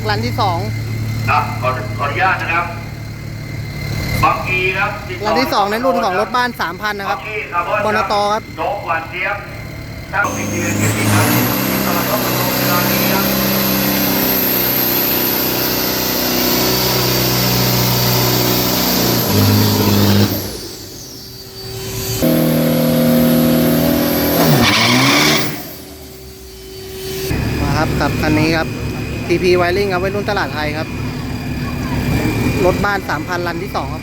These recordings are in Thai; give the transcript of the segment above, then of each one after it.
กรันที่สองครับขอขออนุญาตนะครับบางกีครับติดต่รันที่สองในรุ่นของรถบ้านสามพันนะครับงกีครับบนตครับโจ๊กหวานเจี๊ยบตั้งปีเดือนที่สี่ครับตลอดรอบเวลานี้ครับมาครับกับคันนี้ครับ TP Wiring ครับไว้รุ่นตลาดไทยครับ รถบ้านสามพันรันที่สองครับ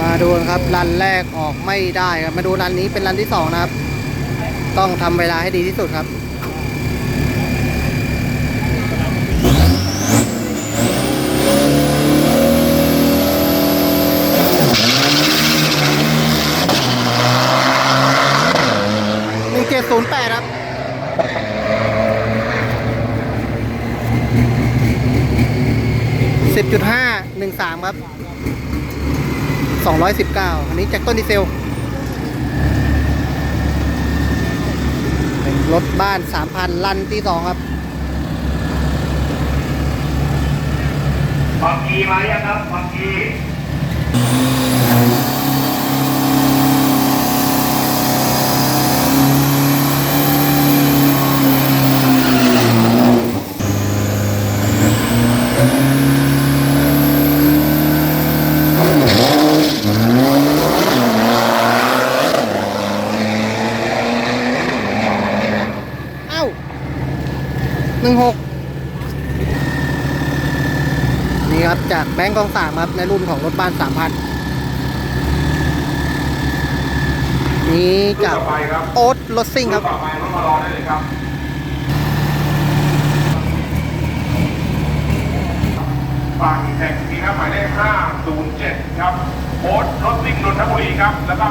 มาดูครับรันแรกออกไม่ได้ครับ มาดูรันนี้เป็นรันที่สองนะครับ ต้องทำเวลาให้ดีที่สุดครับ หนึ่งเจ็ดศูนย์แปดครับ สิบจุดห้าหนึ่งสามครับสองร้อยสิบเก้าอันนี้แจ็คต้นดีเซลเป็นรถบ้านสามพันลันที่สองครับบางกีมายังครับบางกี เอ้า หนึ่งหกนี่ครับจากแบงก์กองสามครับในรุ่นของรถบ้านสามพันนี่จากต่อไปครับโอ๊ตรถซิ่งครับต่อไปรถมารอได้เลยครับฝั่งแท็กซี่ครับหมายเลข507 ครับโอ๊ตรถซิ่งนนทบุรีครับ แล้วก็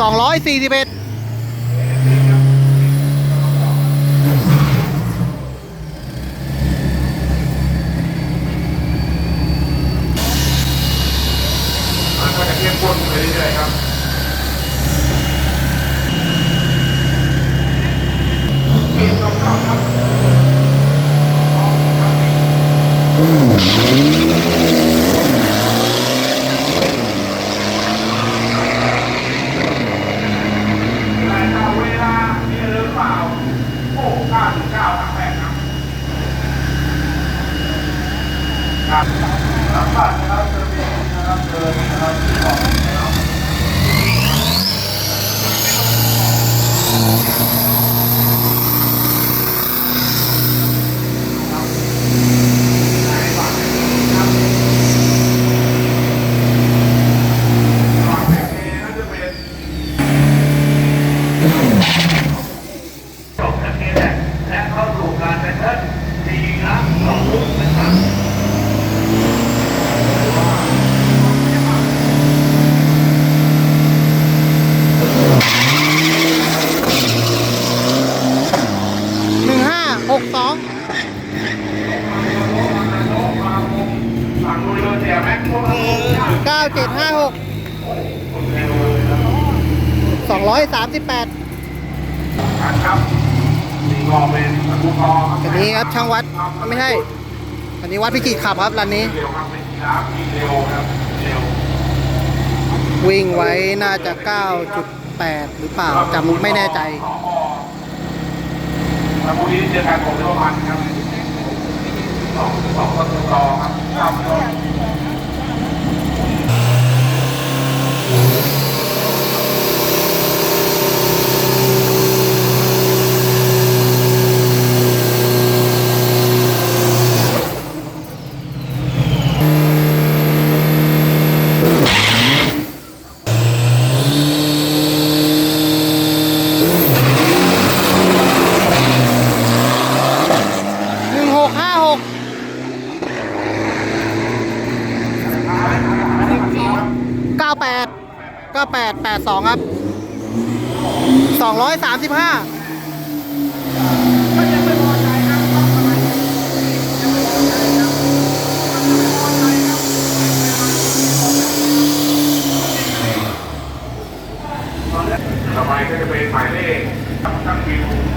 สองร้อยสี่สิบเอ็ดมันก็จะเข้มข้นไปเรื่อยๆครับ นะครับสามบาทนะครับเติมเองนะครับเติมนะครับของนะครับ สองสั่งเก้าเจ็ดห้าหกสองร้อยสามสิบแปดครับนี่ก็เป็นตะกุกอครับอันนี้ครับช่างวัดไม่ใช่อันนี้วัดพิจิตรขับครับร้านนี้วิ่งเร็วครับเร็ววิ่งไว้น่าจะ 9.8 หรือเปล่าจำไม่แน่ใจ แล้วพรุ่งนี้เจอกันผมเร็วมันครับสองสองก็ตัวต่อครับสามตัว 98 98 82ครับ235ต่อไปก็จะเป็นหมายเลขตั้งคิว